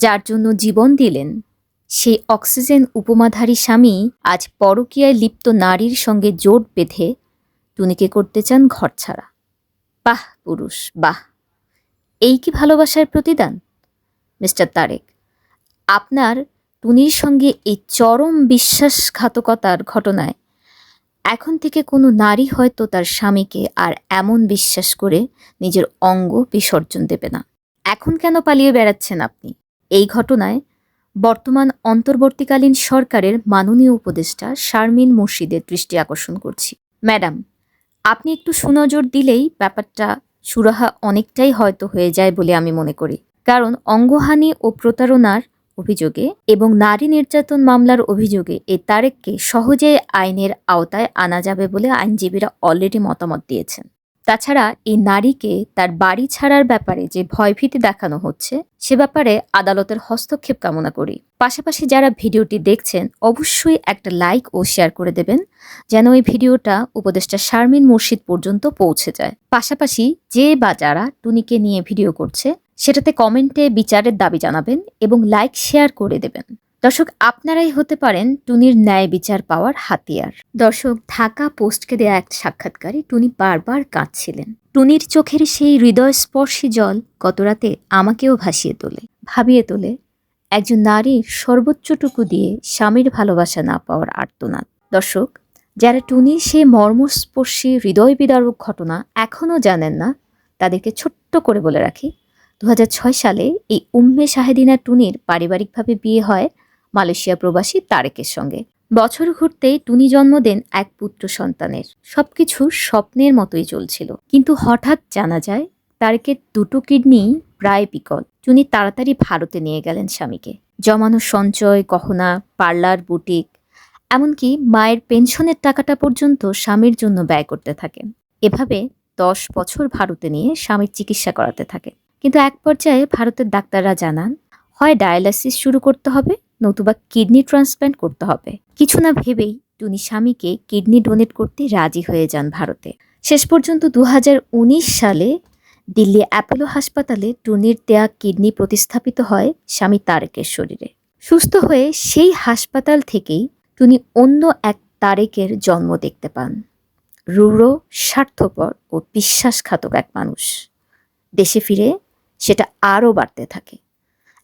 যার জন্য জীবন দিলেন। সেই অক্সিজেন উপমাধারী স্বামী আজ পরকীয়ায় লিপ্ত নারীর সঙ্গে জোট বেঁধে টুনিকে করতে চান ঘর ছাড়া। বাহ, পুরুষ, বাহ। এই কি ভালোবাসার প্রতিদান? মিস্টার তারেক, আপনার টুনির সঙ্গে এই চরম বিশ্বাসঘাতকতার ঘটনায় এখন থেকে কোনো নারী হয়তো তার স্বামীকে আর এমন বিশ্বাস করে নিজের অঙ্গ বিসর্জন দেবে না। এখন কেন পালিয়ে বেড়াচ্ছেন আপনি? এই ঘটনায় বর্তমান অন্তর্বর্তীকালীন সরকারের মাননীয় উপদেষ্টা শারমিন মুর্শিদের দৃষ্টি আকর্ষণ করছি। ম্যাডাম, আপনি একটু সুনজর দিলেই ব্যাপারটা সুরাহা অনেকটাই হয়তো হয়ে যায় বলে আমি মনে করি। কারণ অঙ্গহানি ও প্রতারণার অভিযোগে এবং নারী নির্যাতন মামলার অভিযোগে এই তারেককে সহজে আইনের আওতায় আনা যাবে বলে আইনজীবীরা অলরেডি মতামত দিয়েছেন। তাছাড়া এই নারীকে তার বাড়ি ছাড়ার ব্যাপারে যে ভয়ভীতি দেখানো হচ্ছে, সে ব্যাপারে আদালতের হস্তক্ষেপ কামনা করি। পাশাপাশি যারা ভিডিওটি দেখছেন, অবশ্যই একটা লাইক ও শেয়ার করে দেবেন, যেন এই ভিডিওটা উপদেষ্টা শারমিন মুর্শিদ পর্যন্ত পৌঁছে যায়। পাশাপাশি যে বা যারা টুনিকে নিয়ে ভিডিও করছে, সেটাতে কমেন্টে বিচারের দাবি জানাবেন এবং লাইক শেয়ার করে দেবেন। দর্শক, আপনারাই হতে পারেন টুনির ন্যায় বিচার পাওয়ার হাতিয়ার। দর্শক, ঢাকা পোস্টকে দেয়া এক সাক্ষাৎকারে টুনি বারবার কাঁদছিলেন। টুনির চোখের সেই হৃদয়স্পর্শী জল গতরাতে আমাকেও ভাসিয়ে তোলে, ভাবিয়ে তোলে একজন নারীর সর্বোচ্চটুকু দিয়ে স্বামীর ভালোবাসা না পাওয়ার আর্তনাদ। দর্শক, যারা টুনির সেই মর্মস্পর্শী হৃদয় বিদারক ঘটনা এখনও জানেন না, তাদেরকে ছোট্ট করে বলে রাখি, দু হাজার ছয় সালে এই উম্মে শাহেদিনা টুনির পারিবারিকভাবে বিয়ে হয় মালয়েশিয়া প্রবাসী তারেকের সঙ্গে। বছর ঘুরতেই টুনি জন্ম দেন এক পুত্র সন্তানের। সবকিছু স্বপ্নের মতোই চলছিল। কিন্তু হঠাৎ জানা যায়, তারেকের দুটো কিডনি প্রায় বিকল। টুনি তাড়াতাড়ি ভারতে নিয়ে গেলেন স্বামীকে। জমানো সঞ্চয়, গহনা, পার্লার, বুটিক, এমনকি মায়ের পেনশনের টাকাটা পর্যন্ত স্বামীর জন্য ব্যয় করতে থাকেন। এভাবে দশ বছর ভারতে নিয়ে স্বামীর চিকিৎসা করাতে থাকে কিন্তু এক পর্যায়ে ভারতের ডাক্তাররা জানান, হয় ডায়ালাসিস শুরু করতে হবে নতুবা কিডনি ট্রান্সপ্ল্যান্ট করতে হবে। কিছু না ভেবেই টুনি স্বামীকে কিডনি ডোনেট করতে রাজি হয়ে যান ভারতে। শেষ পর্যন্ত দু হাজার উনিশ সালে দিল্লি অ্যাপোলো হাসপাতালে টুনির দেয়া কিডনি প্রতিস্থাপিত হয় স্বামী তারেকের শরীরে। সুস্থ হয়ে সেই হাসপাতাল থেকেই টুনি অন্য এক তারেকের জন্ম দেখতে পান। রূঢ়, স্বার্থপর ও বিশ্বাসঘাতক এক মানুষ। দেশে ফিরে সেটা আরও বাড়তে থাকে।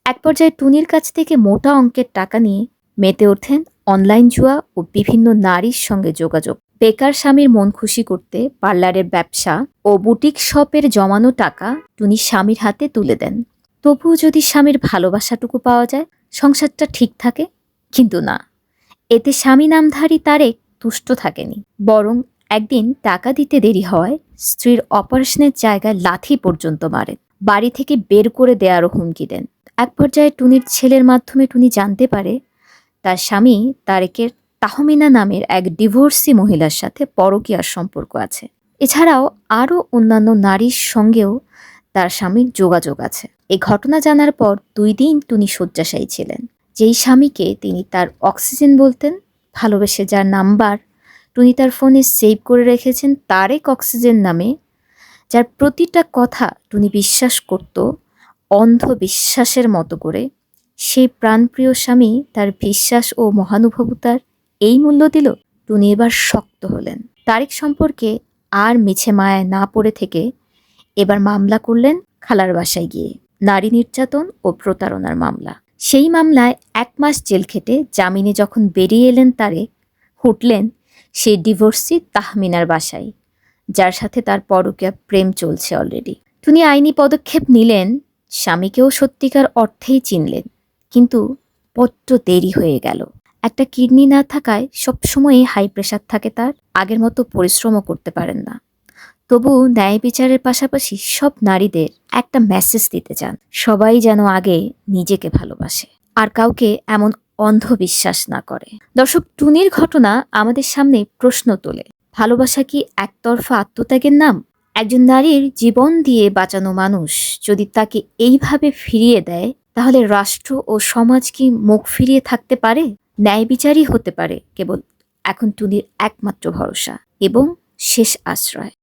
এক পর্যায়ে টুনির কাছ থেকে মোটা অঙ্কের টাকা নিয়ে মেতে ওঠেন অনলাইন জুয়া ও বিভিন্ন নারীর সঙ্গে যোগাযোগ। বেকার স্বামীর মন খুশি করতে পার্লারের ব্যবসা ও বুটিক শপের জমানো টাকা টুনি স্বামীর হাতে তুলে দেন। তবুও যদি স্বামীর ভালোবাসাটুকু পাওয়া যায়, সংসারটা ঠিক থাকে, কিন্তু না। এতে স্বামী নামধারী তারেক তুষ্ট থাকেনি। বরং একদিন টাকা দিতে দেরি হওয়ায় স্ত্রীর অপারেশনের জায়গায় লাথি পর্যন্ত মারেন। বাড়ি থেকে বের করে দেওয়ারও হুমকি দেন। এক পর্যায়ে টুনির ছেলের মাধ্যমে টুনি জানতে পারে, তার স্বামী তারেকের তাহমিনা নামের এক ডিভোর্সি মহিলার সাথে পরকীয়ার সম্পর্ক আছে। এছাড়াও আরও অন্যান্য নারীর সঙ্গেও তার স্বামীর যোগাযোগ আছে। এই ঘটনা জানার পর দুই দিন টুনি শয্যাশায়ী ছিলেন। যেই স্বামীকে তিনি তার অক্সিজেন বলতেন, ভালোবেসে যার নাম্বার, টুনি তার ফোনে সেভ করে রেখেছেন তারেক অক্সিজেন নামে যার প্রতিটা কথা টুনি বিশ্বাস করত অন্ধ বিশ্বাসের মতো করে, সেই প্রাণপ্রিয় স্বামী তার বিশ্বাস ও মহানুভবতার এই মূল্য দিল টুনি এবার শক্ত হলেন। তারিক সম্পর্কে আর মিছে মায়ায় না পড়ে থেকে এবার মামলা করলেন খালার বাসায় গিয়ে। নারী নির্যাতন ও প্রতারণার মামলা। সেই মামলায় এক মাস জেল খেটে জামিনে যখন বেরিয়ে এলেন তারেক, হুটলেন সেই ডিভোর্সি তাহমিনার বাসায়। যার সাথে তার পরকীয়া প্রেম চলছে অলরেডি টুনি আইনি পদক্ষেপ নিলেন, স্বামীকেও সত্যিকার অর্থেই চিনলেন, কিন্তু বড্ড দেরি হয়ে গেল। একটা কিডনি না থাকায় সবসময়ই হাই প্রেশার থাকে তার, আগের মতো পরিশ্রমও করতে পারেন না। তবু ন্যায় বিচারের পাশাপাশি সব নারীদের একটা মেসেজ দিতে চান, সবাই যেন আগে নিজেকে ভালোবাসে আর কাউকে এমন অন্ধবিশ্বাস না করে। দর্শক, টুনির ঘটনা আমাদের সামনে প্রশ্ন তোলে। ভালোবাসা কি একতরফা আত্মত্যাগের নাম? একজন নারীর জীবন দিয়ে বাঁচানো মানুষ যদি তাকে এইভাবে ফিরিয়ে দেয়, তাহলে রাষ্ট্র ও সমাজ কি মুখ ফিরিয়ে থাকতে পারে? ন্যায় বিচারই হতে পারে, কেবল এখন টুনির একমাত্র ভরসা এবং শেষ আশ্রয়।